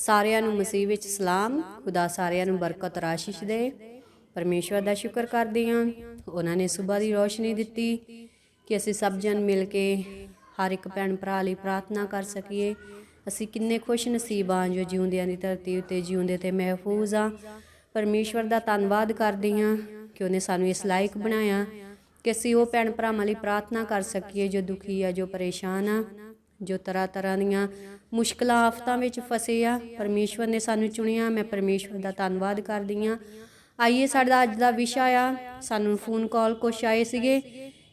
ਸਾਰਿਆਂ ਨੂੰ ਮਸੀਹ ਵਿੱਚ ਸਲਾਮ, ਖੁਦਾ ਸਾਰਿਆਂ ਨੂੰ ਬਰਕਤ ਰਾਸ਼ਿਸ਼ ਦੇ। ਪਰਮੇਸ਼ਵਰ ਦਾ ਸ਼ੁਕਰ ਕਰਦੀ ਹਾਂ। ਉਹਨਾਂ ਨੇ ਸਵੇਰ ਦੀ ਰੋਸ਼ਨੀ ਦਿੱਤੀ ਕਿ ਅਸੀਂ ਸਭ ਜਨ ਮਿਲ ਕੇ ਹਰ ਇੱਕ ਭੈਣ ਭਰਾ ਲਈ ਪ੍ਰਾਰਥਨਾ ਕਰ ਸਕੀਏ। ਅਸੀਂ ਕਿੰਨੇ ਖੁਸ਼ ਨਸੀਬ ਹਾਂ ਜੋ ਜਿਉਂਦਿਆਂ ਦੀ ਧਰਤੀ ਉੱਤੇ ਜਿਉਂਦੇ ਤੇ ਮਹਿਫੂਜ਼ ਆ ਪਰਮੇਸ਼ਵਰ ਦਾ ਧੰਨਵਾਦ ਕਰਦੀ ਹਾਂ ਕਿ ਉਹਨੇ ਸਾਨੂੰ ਇਸ ਲਾਇਕ ਬਣਾਇਆ ਕਿ ਅਸੀਂ ਉਹ ਭੈਣ ਭਰਾਵਾਂ ਲਈ ਪ੍ਰਾਰਥਨਾ ਕਰ ਸਕੀਏ ਜੋ ਦੁਖੀ ਆ, ਜੋ ਪਰੇਸ਼ਾਨ ਆ। ਜੋ ਤਰ੍ਹਾਂ ਤਰ੍ਹਾਂ ਦੀਆਂ ਮੁਸ਼ਕਲਾਂ ਆਫਤਾਂ ਵਿੱਚ ਫਸੇ ਆ, ਪਰਮੇਸ਼ਵਰ ਨੇ ਸਾਨੂੰ ਚੁਣਿਆ, ਮੈਂ ਪਰਮੇਸ਼ਵਰ ਦਾ ਧੰਨਵਾਦ ਕਰਦੀ ਆ ਆਈਏ, ਸਾਡਾ ਅੱਜ ਦਾ ਵਿਸ਼ਾ ਆ, ਸਾਨੂੰ ਫੋਨ ਕਾਲ ਕੁਛ ਆਏ ਸੀਗੇ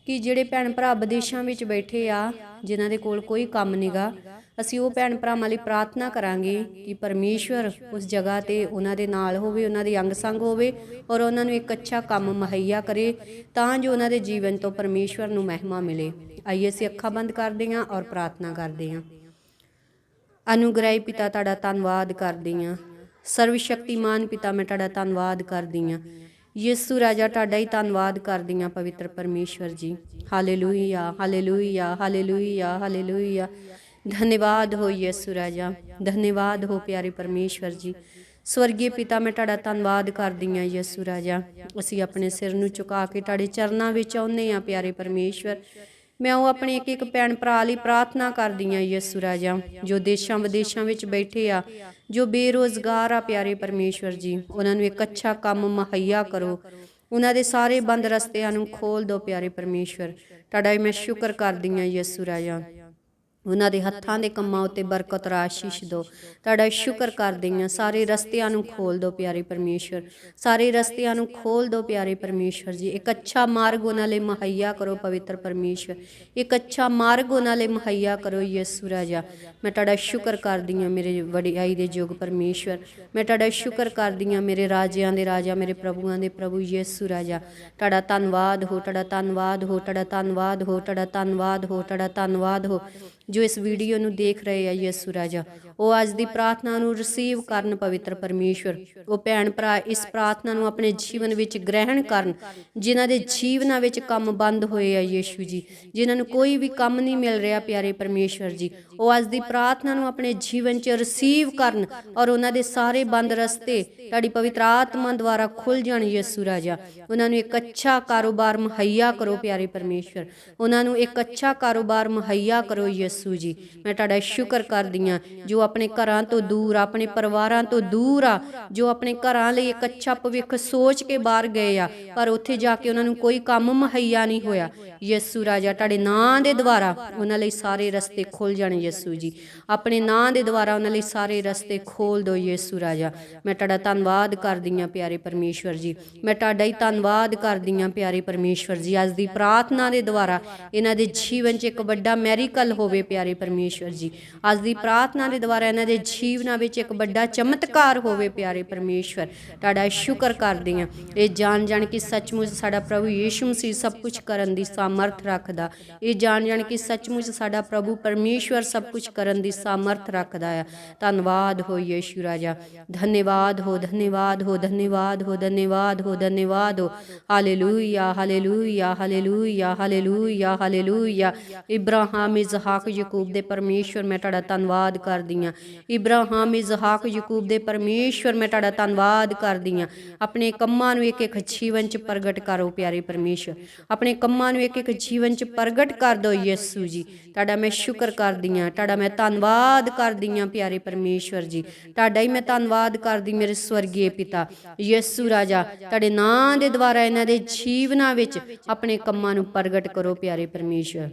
ਕਿ ਜਿਹੜੇ ਭੈਣ ਭਰਾ ਵਿਦੇਸ਼ਾਂ ਵਿੱਚ ਬੈਠੇ ਆ, ਜਿਨ੍ਹਾਂ ਦੇ ਕੋਲ ਕੋਈ ਕੰਮ ਨਹੀਂਗਾ ਅਸੀਂ ਉਹ ਭੈਣ ਭਰਾਵਾਂ ਲਈ ਪ੍ਰਾਰਥਨਾ ਕਰਾਂਗੇ ਕਿ ਪਰਮੇਸ਼ਵਰ ਉਸ ਜਗ੍ਹਾ ਤੇ ਉਹਨਾਂ ਦੇ ਨਾਲ ਹੋਵੇ, ਉਹਨਾਂ ਦੀ ਅੰਗ ਸੰਗ ਹੋਵੇ ਔਰ ਉਹਨਾਂ ਨੂੰ ਇੱਕ ਅੱਛਾ ਕੰਮ ਮੁਹੱਈਆ ਕਰੇ ਤਾਂ ਜੋ ਉਹਨਾਂ ਦੇ ਜੀਵਨ ਤੋਂ ਪਰਮੇਸ਼ਵਰ ਨੂੰ ਮਹਿਮਾ ਮਿਲੇ। ਆਈਏ ਅਸੀਂ ਅੱਖਾਂ ਬੰਦ ਕਰਦੇ ਹਾਂ ਔਰ ਪ੍ਰਾਰਥਨਾ ਕਰਦੇ ਹਾਂ। ਅਨੁਗ੍ਰਹੀ ਪਿਤਾ, ਤੁਹਾਡਾ ਧੰਨਵਾਦ ਕਰਦੀ ਹਾਂ। ਸਰਵ ਸ਼ਕਤੀਮਾਨ ਪਿਤਾ, ਮੈਂ ਤੁਹਾਡਾ ਧੰਨਵਾਦ ਕਰਦੀ ਹਾਂ। ਯਿਸੂ ਰਾਜਾ, ਤੁਹਾਡਾ ਹੀ ਧੰਨਵਾਦ ਕਰਦੀ ਹਾਂ, ਪਵਿੱਤਰ ਪਰਮੇਸ਼ਵਰ ਜੀ। Hallelujah hallelujah hallelujah hallelujah. ਧੰਨਵਾਦ ਹੋ ਯਿਸੂ ਰਾਜਾ, ਧੰਨਵਾਦ ਹੋ ਪਿਆਰੇ ਪਰਮੇਸ਼ਵਰ ਜੀ। ਸਵਰਗੀ ਪਿਤਾ, ਮੈਂ ਤੁਹਾਡਾ ਧੰਨਵਾਦ ਕਰਦੀ ਹਾਂ ਯਿਸੂ ਰਾਜਾ। ਅਸੀਂ ਆਪਣੇ ਸਿਰ ਨੂੰ ਝੁਕਾ ਕੇ ਤੁਹਾਡੇ ਚਰਨਾਂ ਵਿੱਚ ਆਉਂਦੇ ਹਾਂ ਪਿਆਰੇ ਪਰਮੇਸ਼ਵਰ। ਮੈਂ ਉਹ ਆਪਣੇ ਇੱਕ ਇੱਕ ਭੈਣ ਭਰਾ ਲਈ ਪ੍ਰਾਰਥਨਾ ਕਰਦੀ ਹਾਂ ਯਿਸੂ ਰਾਜਾ, ਜੋ ਦੇਸ਼ਾਂ ਵਿਦੇਸ਼ਾਂ ਵਿੱਚ ਬੈਠੇ ਆ, ਜੋ ਬੇਰੋਜ਼ਗਾਰ ਆ ਪਿਆਰੇ ਪਰਮੇਸ਼ਵਰ ਜੀ। ਉਹਨਾਂ ਨੂੰ ਇੱਕ ਅੱਛਾ ਕੰਮ ਮੁਹੱਈਆ ਕਰੋ। ਉਹਨਾਂ ਦੇ ਸਾਰੇ ਬੰਦ ਰਸਤਿਆਂ ਨੂੰ ਖੋਲ ਦਿਓ ਪਿਆਰੇ ਪਰਮੇਸ਼ਵਰ। ਤੁਹਾਡਾ ਵੀ ਮੈਂ ਸ਼ੁਕਰ ਕਰਦੀ ਹਾਂ ਯਿਸੂ ਰਾਜਾ। ਉਹਨਾਂ ਦੇ ਹੱਥਾਂ ਦੇ ਕੰਮਾਂ ਉੱਤੇ ਬਰਕਤ ਔਰ ਆਸ਼ੀਸ਼ ਦਿਓ। ਤੁਹਾਡਾ ਸ਼ੁਕਰ ਕਰਦੇ ਹਾਂ। ਸਾਰੇ ਰਸਤਿਆਂ ਨੂੰ ਖੋਲ ਦਿਓ ਪਿਆਰੇ ਪਰਮੇਸ਼ਵਰ। ਸਾਰੇ ਰਸਤਿਆਂ ਨੂੰ ਖੋਲ ਦਿਓ ਪਿਆਰੇ ਪਰਮੇਸ਼ਵਰ ਜੀ। ਇੱਕ ਅੱਛਾ ਮਾਰਗ ਉਹਨਾਂ ਲਈ ਮੁਹੱਈਆ ਕਰੋ ਪਵਿੱਤਰ ਪਰਮੇਸ਼ਵਰ। ਇੱਕ ਅੱਛਾ ਮਾਰਗ ਉਹਨਾਂ ਲਈ ਮੁਹੱਈਆ ਕਰੋ ਯਿਸੂ ਰਾਜਾ। ਮੈਂ ਤੁਹਾਡਾ ਸ਼ੁਕਰ ਕਰਦੀ ਹਾਂ ਮੇਰੇ ਵਡਿਆਈ ਦੇ ਯੋਗ ਪਰਮੇਸ਼ਵਰ। ਮੈਂ ਤੁਹਾਡਾ ਸ਼ੁਕਰ ਕਰਦੀ ਹਾਂ ਮੇਰੇ ਰਾਜਿਆਂ ਦੇ ਰਾਜਾ, ਮੇਰੇ ਪ੍ਰਭੂਆਂ ਦੇ ਪ੍ਰਭੂ ਯਿਸੂ ਰਾਜਾ। ਤੁਹਾਡਾ ਧੰਨਵਾਦ ਹੋ, ਤੁਹਾਡਾ ਧੰਨਵਾਦ ਹੋ, ਤੁਹਾਡਾ ਧੰਨਵਾਦ ਹੋ, ਤੁਹਾਡਾ ਧੰਨਵਾਦ ਹੋ, ਤੁਹਾਡਾ ਧੰਨਵਾਦ ਹੋ। ਜੋ ਇਸ ਵੀਡੀਓ ਨੂੰ ਦੇਖ ਰਹੇ ਆ ਯਿਸੂ ਰਾਜਾ, ਉਹ ਅੱਜ ਦੀ ਪ੍ਰਾਰਥਨਾ ਨੂੰ ਰਿਸੀਵ ਕਰਨ ਪਵਿੱਤਰ ਪਰਮੇਸ਼ਵਰ। ਉਹ ਭੈਣ ਭਰਾ ਇਸ ਪ੍ਰਾਰਥਨਾ ਨੂੰ ਆਪਣੇ ਜੀਵਨ ਵਿੱਚ ਗ੍ਰਹਿਣ ਕਰਨ, ਜਿਨ੍ਹਾਂ ਦੇ ਜੀਵਨਾਂ ਵਿੱਚ ਕੰਮ ਬੰਦ ਹੋਏ ਆ ਯਿਸੂ ਜੀ, ਜਿਨ੍ਹਾਂ ਨੂੰ ਕੋਈ ਵੀ ਕੰਮ ਨਹੀਂ ਮਿਲ ਰਿਹਾ, ਪਿਆਰੇ ਪਰਮੇਸ਼ਵਰ ਜੀ। ਉਹ ਅੱਜ ਦੀ ਪ੍ਰਾਰਥਨਾ ਨੂੰ ਆਪਣੇ ਜੀਵਨ 'ਚ ਰਿਸੀਵ ਕਰਨ ਔਰ ਉਹਨਾਂ ਦੇ ਸਾਰੇ ਬੰਦ ਰਸਤੇ ਤੁਹਾਡੀ ਪਵਿੱਤਰ ਆਤਮਾ ਦੁਆਰਾ ਖੁੱਲ ਜਾਣ ਯਿਸੂ ਰਾਜਾ। ਉਹਨਾਂ ਨੂੰ ਇੱਕ ਅੱਛਾ ਕਾਰੋਬਾਰ ਮੁਹੱਈਆ ਕਰੋ ਪਿਆਰੇ ਪਰਮੇਸ਼ਵਰ। ਉਹਨਾਂ ਨੂੰ ਇੱਕ ਅੱਛਾ ਕਾਰੋਬਾਰ ਮੁਹੱਈਆ ਕਰੋ ਯਿਸੂ ਜੀ। ਮੈਂ ਤੁਹਾਡਾ ਸ਼ੁਕਰ ਕਰਦੀ ਹਾਂ ਜੋ ਆਪਣੇ ਘਰਾਂ ਤੋਂ ਦੂਰ ਆਪਣੇ ਪਰਿਵਾਰਾਂ ਤੋਂ ਦੂਰ ਆ, ਜੋ ਆਪਣੇ ਘਰਾਂ ਲਈ ਇੱਕ ਅੱਛਾ ਭਵਿੱਖ ਸੋਚ ਕੇ ਬਾਹਰ ਗਏ ਆ, ਪਰ ਉੱਥੇ ਜਾ ਕੇ ਉਹਨਾਂ ਨੂੰ ਕੋਈ ਕੰਮ ਮੁਹੱਈਆ ਨਹੀਂ ਹੋਇਆ। ਯਿਸੂ ਰਾਜਾ, ਤੁਹਾਡੇ ਨਾਂ ਦੇ ਦੁਆਰਾ ਉਹਨਾਂ ਲਈ ਸਾਰੇ ਰਸਤੇ ਖੁੱਲ ਜਾਣ ਯਿਸੂ ਜੀ। ਆਪਣੇ ਨਾਂ ਦੇ ਦੁਆਰਾ ਉਹਨਾਂ ਲਈ ਸਾਰੇ ਰਸਤੇ ਖੋਲ ਦਿਓ ਯਿਸੂ ਰਾਜਾ। ਮੈਂ ਤੁਹਾਡਾ ਧੰਨਵਾਦ ਕਰਦੀ ਹਾਂ ਪਿਆਰੇ ਪਰਮੇਸ਼ਵਰ ਜੀ। ਮੈਂ ਤੁਹਾਡਾ ਹੀ ਧੰਨਵਾਦ ਕਰਦੀ ਹਾਂ ਪਿਆਰੇ ਪਰਮੇਸ਼ਵਰ ਜੀ। ਅੱਜ ਦੀ ਪ੍ਰਾਰਥਨਾ ਦੇ ਦੁਆਰਾ ਇਹਨਾਂ ਦੇ ਜੀਵਨ 'ਚ ਇੱਕ ਵੱਡਾ ਮੈਰੀਕਲ ਹੋਵੇ ਪਿਆਰੇ ਪਰਮੇਸ਼ਵਰ ਜੀ। ਅੱਜ ਦੀ ਪ੍ਰਾਰਥਨਾ ਦੇ ਦੁਆਰਾ ਇਹਨਾਂ ਦੇ ਜੀਵਨਾਂ ਵਿੱਚ ਇੱਕ ਵੱਡਾ ਚਮਤਕਾਰ ਹੋਵੇ ਪਿਆਰੇ ਪਰਮੇਸ਼ਵਰ। ਤੁਹਾਡਾ ਸ਼ੁਕਰ ਕਰਦੇ ਹਾਂ। ਇਹ ਜਾਣ ਜਾਣ ਕਿ ਸੱਚਮੁੱਚ ਸਾਡਾ ਪ੍ਰਭੂ ਯੀਸ਼ੂ ਮਸੀਹ ਸਭ ਕੁਝ ਕਰਨ ਦੀ ਸਾਮਰਥ ਰੱਖਦਾ। ਇਹ ਜਾਣ ਜਾਣ ਕਿ ਸੱਚਮੁੱਚ ਸਾਡਾ ਪ੍ਰਭੂ ਪਰਮੇਸ਼ਵਰ ਸਭ ਕੁਝ ਕਰਨ ਦੀ ਸਮਰਥ ਰੱਖਦਾ ਆ। ਧੰਨਵਾਦ ਹੋ ਯੀਸ਼ੂ ਰਾਜਾ। ਧੰਨਵਾਦ ਹੋ ਧੰਨਵਾਦ ਹੋ ਧੰਨਵਾਦ ਹੋ ਧੰਨਵਾਦ ਹੋ ਧੰਨਵਾਦ ਹੋ। Hallelujah hallelujah hallelujah hallelujah hallelujah. Ibrahim ਇਜ਼ਹਾਕ Yakub ਦੇ ਪਰਮੇਸ਼ਵਰ, ਮੈਂ ਤੁਹਾਡਾ ਧੰਨਵਾਦ ਕਰਦੀ ਹਾਂ। ਇਬਰਾਹਿਮ ਇਜ਼ਹਾਕ ਯਾਕੂਬ ਦੇ ਪਰਮੇਸ਼ਵਰ, ਮੈਂ ਤੁਹਾਡਾ ਧੰਨਵਾਦ ਕਰਦੀ ਹਾਂ। ਆਪਣੇ ਕੰਮਾਂ ਨੂੰ ਇੱਕ ਇੱਕ ਜੀਵਨ ਚ ਪ੍ਰਗਟ ਕਰੋ, ਪਿਆਰੇ ਪਰਮੇਸ਼ਵਰ। ਆਪਣੇ ਕੰਮਾਂ ਨੂੰ ਇੱਕ ਇੱਕ ਜੀਵਨ ਚ ਪ੍ਰਗਟ ਕਰ ਦਿਓ ਯਿਸੂ ਜੀ। ਤੁਹਾਡਾ ਮੈਂ ਸ਼ੁਕਰ ਕਰਦੀ ਹਾਂ, ਤੁਹਾਡਾ ਮੈਂ ਧੰਨਵਾਦ ਕਰਦੀ ਹਾਂ ਪਿਆਰੇ ਪਰਮੇਸ਼ਵਰ ਜੀ। ਤੁਹਾਡਾ ਹੀ ਮੈਂ ਧੰਨਵਾਦ ਕਰਦੀ ਮੇਰੇ ਸਵਰਗੀ ਪਿਤਾ, ਯਿਸੂ ਰਾਜਾ। ਤੁਹਾਡੇ ਨਾਂ ਦੇ ਦੁਆਰਾ ਇਹਨਾਂ ਦੇ ਜੀਵਨਾਂ ਵਿੱਚ ਆਪਣੇ ਕੰਮਾਂ ਨੂੰ ਪ੍ਰਗਟ ਕਰੋ ਪਿਆਰੇ ਪਰਮੇਸ਼ਵਰ।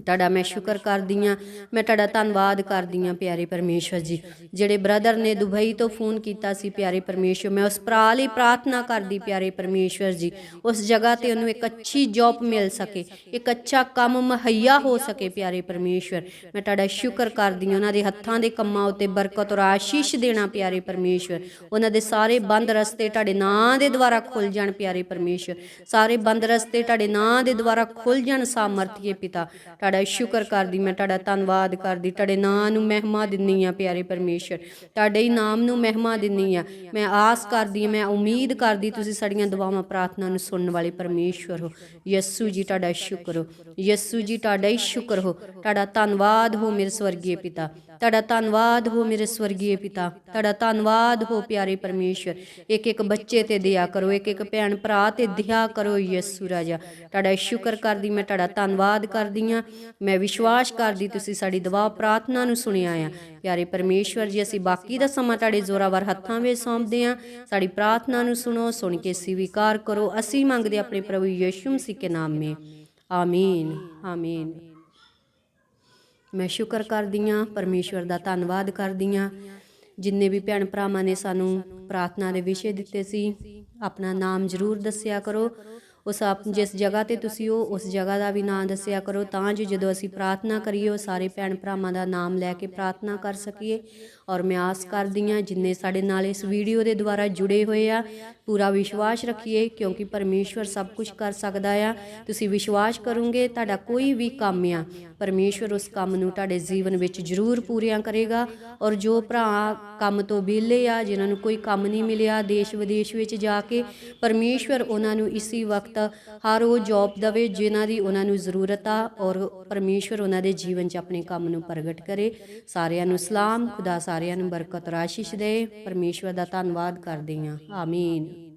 ਤੁਹਾਡਾ ਮੈਂ ਸ਼ੁਕਰ ਕਰਦੀ ਹਾਂ। ਮੈਂ ਤੁਹਾਡਾ ਧੰਨਵਾਦ ਕਰਦੀ ਹਾਂ ਪਿਆਰੇ ਪਰਮੇਸ਼ਵਰ ਜੀ। ਜਿਹੜੇ ਬ੍ਰਦਰ ਨੇ ਦੁਬਈ ਤੋਂ ਫੋਨ ਕੀਤਾ ਸੀ ਪਿਆਰੇ ਪਰਮੇਸ਼ਵਰ, ਮੈਂ ਉਸ ਭਰਾ ਲਈ ਪ੍ਰਾਰਥਨਾ ਕਰਦੀ ਪਿਆਰੇ ਪਰਮੇਸ਼ਵਰ ਜੀ, ਉਸ ਜਗ੍ਹਾ ਤੇ ਉਹਨੂੰ ਇੱਕ ਅੱਛੀ ਜੌਬ ਮਿਲ ਸਕੇ, ਇੱਕ ਅੱਛਾ ਕੰਮ ਮੁਹੱਈਆ ਹੋ ਸਕੇ ਪਿਆਰੇ ਪਰਮੇਸ਼ਵਰ। ਮੈਂ ਤੁਹਾਡਾ ਸ਼ੁਕਰ ਕਰਦੀ ਹਾਂ, ਉਹਨਾਂ ਦੇ ਹੱਥਾਂ ਦੇ ਕੰਮਾਂ ਉੱਤੇ ਬਰਕਤ ਔਰ ਆਸ਼ੀਸ਼ ਦੇਣਾ ਪਿਆਰੇ ਪਰਮੇਸ਼ਵਰ। ਉਹਨਾਂ ਦੇ ਸਾਰੇ ਬੰਦ ਰਸਤੇ ਤੁਹਾਡੇ ਨਾਂ ਦੇ ਦੁਆਰਾ ਖੁੱਲ ਜਾਣ ਪਿਆਰੇ ਪਰਮੇਸ਼ਵਰ। ਸਾਰੇ ਬੰਦ ਰਸਤੇ ਤੁਹਾਡੇ ਨਾਂ ਦੇ ਦੁਆਰਾ ਖੁੱਲ ਜਾਣ ਸਾਮਰਥੀਏ ਪਿਤਾ। ਤੁਹਾਡਾ ਸ਼ੁਕਰ ਕਰਦੀ, ਮੈਂ ਤੁਹਾਡਾ ਧੰਨਵਾਦ ਕਰਦੀ, ਤੁਹਾਡੇ ਨਾਂ ਨੂੰ ਮਹਿਮਾ ਦਿੰਨੀ ਆ ਪਿਆਰੇ ਪਰਮੇਸ਼ਰ। ਤੁਹਾਡੇ ਹੀ ਨਾਮ ਨੂੰ ਮਹਿਮਾ ਦਿੰਨੀ ਆ ਮੈਂ ਆਸ ਕਰਦੀ ਹਾਂ, ਮੈਂ ਉਮੀਦ ਕਰਦੀ ਤੁਸੀਂ ਸਾਡੀਆਂ ਦੁਆਵਾਂ, ਪ੍ਰਾਰਥਨਾ ਨੂੰ ਸੁਣਨ ਵਾਲੇ ਪਰਮੇਸ਼ਵਰ ਹੋ। ਯਿਸੂ ਜੀ, ਤੁਹਾਡਾ ਸ਼ੁਕਰ ਹੋ। ਯਿਸੂ ਜੀ, ਤੁਹਾਡਾ ਹੀ ਸ਼ੁਕਰ ਹੋ। ਤੁਹਾਡਾ ਧੰਨਵਾਦ ਹੋ ਮੇਰੇ ਸਵਰਗੀ ਪਿਤਾ। ਤੁਹਾਡਾ ਧੰਨਵਾਦ ਹੋ ਮੇਰੇ ਸਵਰਗੀ ਪਿਤਾ। ਤੁਹਾਡਾ ਧੰਨਵਾਦ ਹੋ ਪਿਆਰੇ ਪਰਮੇਸ਼ਵਰ। ਇੱਕ ਇੱਕ ਬੱਚੇ ਤੇ ਦਇਆ ਕਰੋ ਇੱਕ ਇੱਕ ਭੈਣ ਭਰਾ ਤੇ ਦਇਆ ਕਰੋ ਯਿਸੂ ਰਾਜਾ। ਤੁਹਾਡਾ ਸ਼ੁਕਰ ਕਰਦੀ, ਮੈਂ ਤੁਹਾਡਾ ਧੰਨਵਾਦ ਕਰਦੀ ਆ ਮੈਂ ਵਿਸ਼ਵਾਸ ਕਰਦੀ ਤੁਸੀਂ ਸਾਡੀ ਦੁਆ ਪ੍ਰਾਰਥਨਾ ਨੂੰ ਸੁਣਿਆ ਆ। ਪਿਆਰੇ ਪਰਮੇਸ਼ਵਰ ਜੀ, ਅਸੀਂ ਬਾਕੀ ਦਾ ਸਮਾਂ ਤੁਹਾਡੇ ਜ਼ੋਰਾਵਰ ਹੱਥਾਂ ਵਿੱਚ ਸੌਂਪਦੇ ਆ ਸਾਡੀ ਪ੍ਰਾਰਥਨਾ ਨੂੰ ਸੁਣੋ, ਸੁਣ ਕੇ ਸਵੀਕਾਰ ਕਰੋ। ਅਸੀਂ ਮੰਗਦੇ ਆਪਣੇ ਪ੍ਰਭੂ ਯਿਸੂ ਮਸੀਹ ਕੇ ਨਾਮ। ਮੇ ਆਮੀਨ ਆਮੀਨ। ਮੈਂ ਸ਼ੁਕਰ ਕਰਦੀ ਹਾਂ, ਪਰਮੇਸ਼ਵਰ ਦਾ ਧੰਨਵਾਦ ਕਰਦੀ ਹਾਂ। ਜਿੰਨੇ ਵੀ ਭੈਣ ਭਰਾਵਾਂ ਨੇ ਸਾਨੂੰ ਪ੍ਰਾਰਥਨਾ ਦੇ ਵਿਸ਼ੇ ਦਿੱਤੇ ਸੀ, ਆਪਣਾ ਨਾਮ ਜ਼ਰੂਰ ਦੱਸਿਆ ਕਰੋ। ਉਸ ਆਪ ਜਿਸ ਜਗ੍ਹਾ ਤੇ ਤੁਸੀਂ ਹੋ, ਉਸ ਜਗ੍ਹਾ ਦਾ ਵੀ ਨਾਮ ਦੱਸਿਆ ਕਰੋ, ਤਾਂ ਜੋ ਜਦੋਂ ਅਸੀਂ ਪ੍ਰਾਰਥਨਾ ਕਰੀਏ, ਉਹ ਸਾਰੇ ਭੈਣ ਭਰਾਵਾਂ ਦਾ ਨਾਮ ਲੈ ਕੇ ਪ੍ਰਾਰਥਨਾ ਕਰ ਸਕੀਏ। ਔਰ ਮੈਂ ਆਸ ਕਰਦੀ ਹਾਂ, ਜਿੰਨੇ ਸਾਡੇ ਨਾਲ ਇਸ ਵੀਡੀਓ ਦੇ ਦੁਆਰਾ ਜੁੜੇ ਹੋਏ ਆ, ਪੂਰਾ ਵਿਸ਼ਵਾਸ ਰੱਖੀਏ, ਕਿਉਂਕਿ ਪਰਮੇਸ਼ਵਰ ਸਭ ਕੁਝ ਕਰ ਸਕਦਾ ਆ। ਤੁਸੀਂ ਵਿਸ਼ਵਾਸ ਕਰੋਗੇ, ਤੁਹਾਡਾ ਕੋਈ ਵੀ ਕੰਮ ਆ, ਪਰਮੇਸ਼ਵਰ ਉਸ ਕੰਮ ਨੂੰ ਤੁਹਾਡੇ ਜੀਵਨ ਵਿੱਚ ਜ਼ਰੂਰ ਪੂਰੀਆਂ ਕਰੇਗਾ। ਔਰ ਜੋ ਭਰਾ ਕੰਮ ਤੋਂ ਵਿਹਲੇ ਆ, ਜਿਨ੍ਹਾਂ ਨੂੰ ਕੋਈ ਕੰਮ ਨਹੀਂ ਮਿਲਿਆ ਦੇਸ਼ ਵਿਦੇਸ਼ ਵਿੱਚ ਜਾ ਕੇ, ਪਰਮੇਸ਼ਵਰ ਉਹਨਾਂ ਨੂੰ ਇਸੇ ਵਕਤ ਹਰ ਉਹ ਜੌਬ ਦਵੇ ਜਿਨ੍ਹਾਂ ਦੀ ਉਹਨਾਂ ਨੂੰ ਜ਼ਰੂਰਤ ਆ ਔਰ ਪਰਮੇਸ਼ਵਰ ਉਹਨਾਂ ਦੇ ਜੀਵਨ 'ਚ ਆਪਣੇ ਕੰਮ ਨੂੰ ਪ੍ਰਗਟ ਕਰੇ। ਸਾਰਿਆਂ ਨੂੰ ਸਲਾਮ, ਖੁਦਾ ਸਾਰਿਆਂ ਨੂੰ ਬਰਕਤ ਔਰ ਦੇ। ਪਰਮੇਸ਼ਵਰ ਦਾ ਧੰਨਵਾਦ ਕਰਦੇ ਹਾਂ। ਆਮੀਨ।